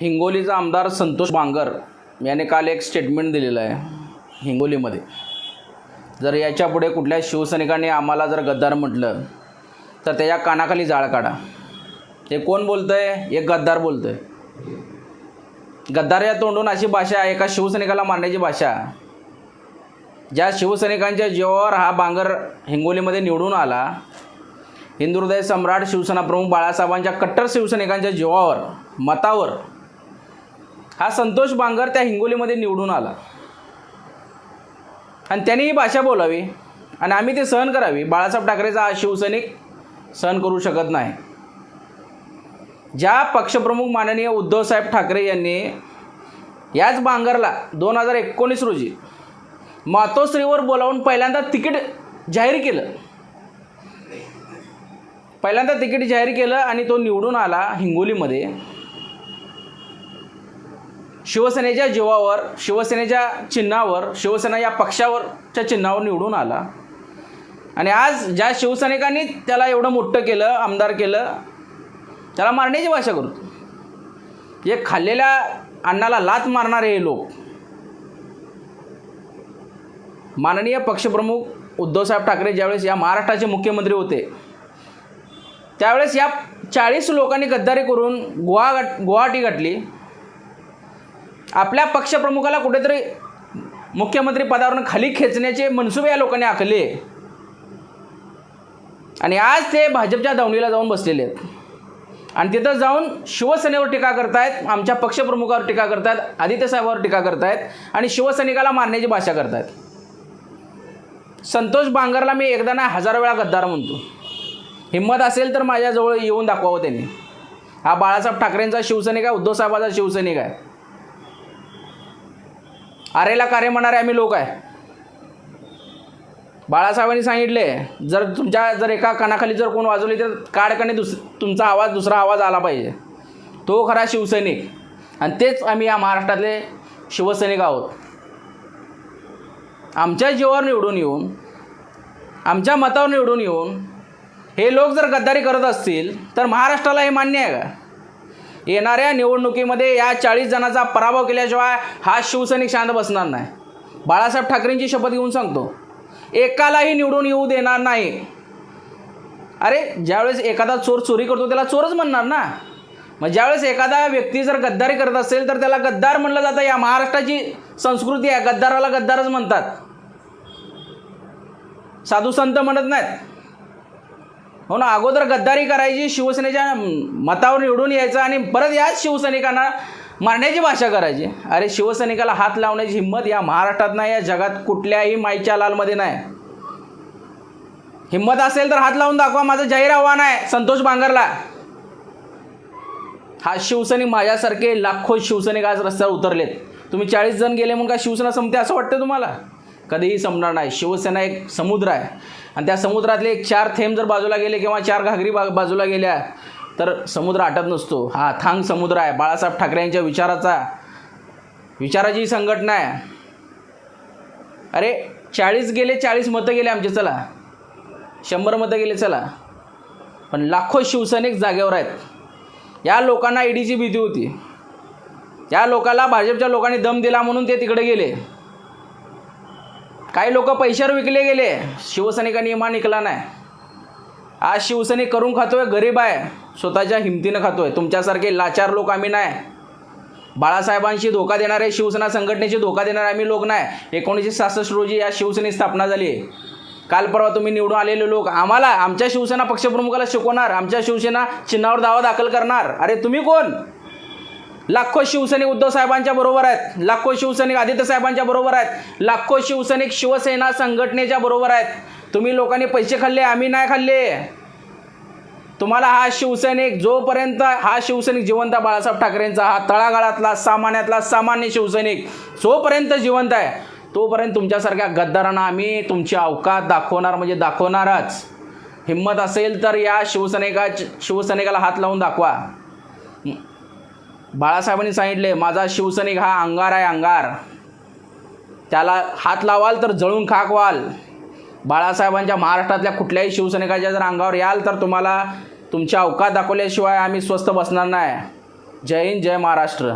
हिंगोलीचा आमदार संतोष बांगर याने काल एक स्टेटमेंट दिलेलं आहे हिंगोलीमध्ये. जर याच्यापुढे कुठल्या शिवसैनिकांनी आम्हाला जर गद्दार म्हटलं तर त्याच्या कानाखाली जाळ काढा. हे कोण बोलतं आहे एक गद्दार बोलतं आहे गद्दार या तोंडून अशी भाषा आहे एका शिवसैनिकाला मारण्याची भाषा? ज्या शिवसैनिकांच्या जीवावर हा बांगर हिंगोलीमध्ये निवडून आला हिंदुहृदय सम्राट शिवसेना प्रमुख बाळासाहेबांच्या कट्टर शिवसैनिकांच्या जीवावर मतावर हा संतोष बांगर त्या हिंगोलीमध्ये निवडून आला. आणि त्याने ही भाषा बोलावी आणि आम्ही ते सहन करावी. बाळासाहेब ठाकरेचा हा शिवसैनिक सहन करू शकत नाही. ज्या पक्षप्रमुख माननीय उद्धवसाहेब ठाकरे यांनी याच बांगरला दोन हजार एकोणीस रोजी मातोश्रीवर बोलावून पहिल्यांदा तिकीट जाहीर केलं. पहिल्यांदा तिकीट जाहीर केलं आणि तो निवडून आला हिंगोलीमध्ये. शिवसेनेच्या जीवावर शिवसेनेच्या चिन्हावर शिवसेना या पक्षावरच्या चिन्हावर निवडून आला. आणि आज ज्या शिवसैनिकांनी त्याला एवढं मोठं केलं आमदार केलं त्याला मारण्याची भाषा करतो हे खाल्लेल्या अन्नाला लात मारणारे हे लोक. माननीय पक्षप्रमुख उद्धवसाहेब ठाकरे ज्यावेळेस या महाराष्ट्राचे मुख्यमंत्री होते त्यावेळेस या चाळीस लोकांनी गद्दारी करून गुहा गुवाहाटी गाठली. आपल्या पक्षप्रमुखाला कुठेतरी मुख्यमंत्री पदावरून खाली खेचण्याचे मनसुबे या लोकांनी आखले. आणि आज ते भाजपच्या दावणीला जाऊन बसलेले आहेत. आणि तिथं जाऊन शिवसेनेवर टीका करतायत आमच्या पक्षप्रमुखावर टीका करतायत आदित्य साहेबांवर टीका करतायत आणि शिवसैनिकाला मारण्याची भाषा करतायत. संतोष बांगरला मी एकदा ना हजार वेळा गद्दार म्हणतो. हिंमत असेल तर माझ्याजवळ येऊन दाखवावं त्यांनी. हा बाळासाहेब ठाकरेंचा शिवसैनिक आहे उद्धवसाहेबाचा शिवसैनिक आहे. आरेला कार्य म्हणणारे आम्ही लोक आहे. बाळासाहेबांनी सांगितले जर तुमच्या जर एका कानाखाली जर कोण वाजवली तर काडकाने दुस तुमचा आवाज दुसरा आवाज आला पाहिजे. तो खरा शिवसैनिक. आणि तेच आम्ही या महाराष्ट्रातले शिवसैनिक आहोत. आमच्या जीवावर निवडून येऊन आमच्या मतावर निवडून येऊन हे लोक जर गद्दारी करत असतील तर महाराष्ट्राला हे मान्य आहे का? येणाऱ्या निवडणुकीमध्ये या चाळीस जणांचा पराभव केल्याशिवाय हा शिवसैनिक शांत बसणार नाही. बाळासाहेब ठाकरेंची शपथ घेऊन सांगतो एकालाही निवडून येऊ देणार नाही. अरे ज्यावेळेस एखादा चोर चोरी करतो त्याला चोरच म्हणणार ना? मग ज्यावेळेस एखादा व्यक्ती जर गद्दारी करत असेल तर त्याला गद्दार म्हणलं जातं. या महाराष्ट्राची संस्कृती आहे गद्दाराला गद्दारच म्हणतात. साधू संत म्हणत नाहीत. हो ना अगोदर गद्दारी करायची शिवसेनेच्या मतावर निवडून यायचं आणि परत याच शिवसैनिकांना मारण्याची भाषा करायची. अरे शिवसैनिकाला हात लावण्याची हिंमत या महाराष्ट्रात नाही या जगात कुठल्याही माईच्या लालमध्ये नाही. हिंमत असेल तर हात लावून दाखवा माझं जाहीर आव्हान आहे संतोष बांगरला. हा शिवसैनिक माझ्यासारखे लाखो शिवसैनिक आज रस्त्यावर उतरलेत. तुम्ही चाळीस जण गेले म्हणून का शिवसेना संपते असं वाटतं तुम्हाला? कधीही संपणार नाही. शिवसेना एक समुद्र आहे. आणि त्या समुद्रातले एक चार थेंब जर बाजूला गेले किंवा चार घागरी बा बाजूला गेल्या तर समुद्र आटत नसतो. हा थांग समुद्र आहे. बाळासाहेब ठाकरे यांच्या विचाराचा विचाराची संघटना आहे. अरे चाळीस गेले चाळीस मतं गेले आमचे चला. शंभर मतं गेले चला. पण लाखो शिवसैनिक जागेवर आहेत. या लोकांना ईडीची भीती होती. या लोकाला भाजपच्या लोकांनी दम दिला म्हणून ते तिकडे गेले. काही लोक पैशावर विकले गेले. शिवसैनिकांनी इमान निकला नाही. आज शिवसैनिक करून खातोय गरीब आहे. स्वतःच्या हिमतीनं खातोय. तुमच्यासारखे लाचार लोक आम्ही नाही. बाळासाहेबांशी धोका देणारे शिवसेना संघटनेशी धोका देणारे आम्ही लोक नाही. एकोणीसशे सहासष्ट रोजी या शिवसेनेची स्थापना झाली. काल परवा तुम्ही निवडून आलेले लोक आम्हाला आमच्या शिवसेना पक्षप्रमुखाला शिकवणार आमच्या शिवसेना चिन्हावर दावा दाखल करणार. अरे तुम्ही कोण? लाखो शिवसैनिक उद्धव साहेबांच्या बरोबर आहेत. लाखो शिवसैनिक आदित्य साहेबांच्या बरोबर आहेत. लाखो शिवसैनिक शिवसेना संघटनेच्या बरोबर आहेत. तुम्ही लोकांनी पैसे खाल्ले आम्ही नाही खाल्ले. तुम्हाला हा शिवसैनिक जोपर्यंत हा शिवसैनिक जिवंत आहे बाळासाहेब ठाकरेंचा हा तळागाळातला सामान्यातला सामान्य शिवसैनिक जोपर्यंत जिवंत आहे तोपर्यंत तुमच्यासारख्या गद्दारांना आम्ही तुमची अवकात दाखवणार म्हणजे दाखवणारच. हिंमत असेल तर या शिवसैनिका शिवसैनिकाला हात लावून दाखवा. बाळासाहेबांनी सांगितले माझा शिवसैनिक हा अंगार आहे अंगार. त्याला हात लावाल तर जळून खाक व्हाल बाळासाहेबांच्या महाराष्ट्रातल्या कुठल्याही शिवसैनिकाच्या जर अंगावर याल तर तुम्हाला तुमच्या अवकात दाखवल्याशिवाय आम्ही स्वस्त बसणार नाही. जय हिंद जय महाराष्ट्र.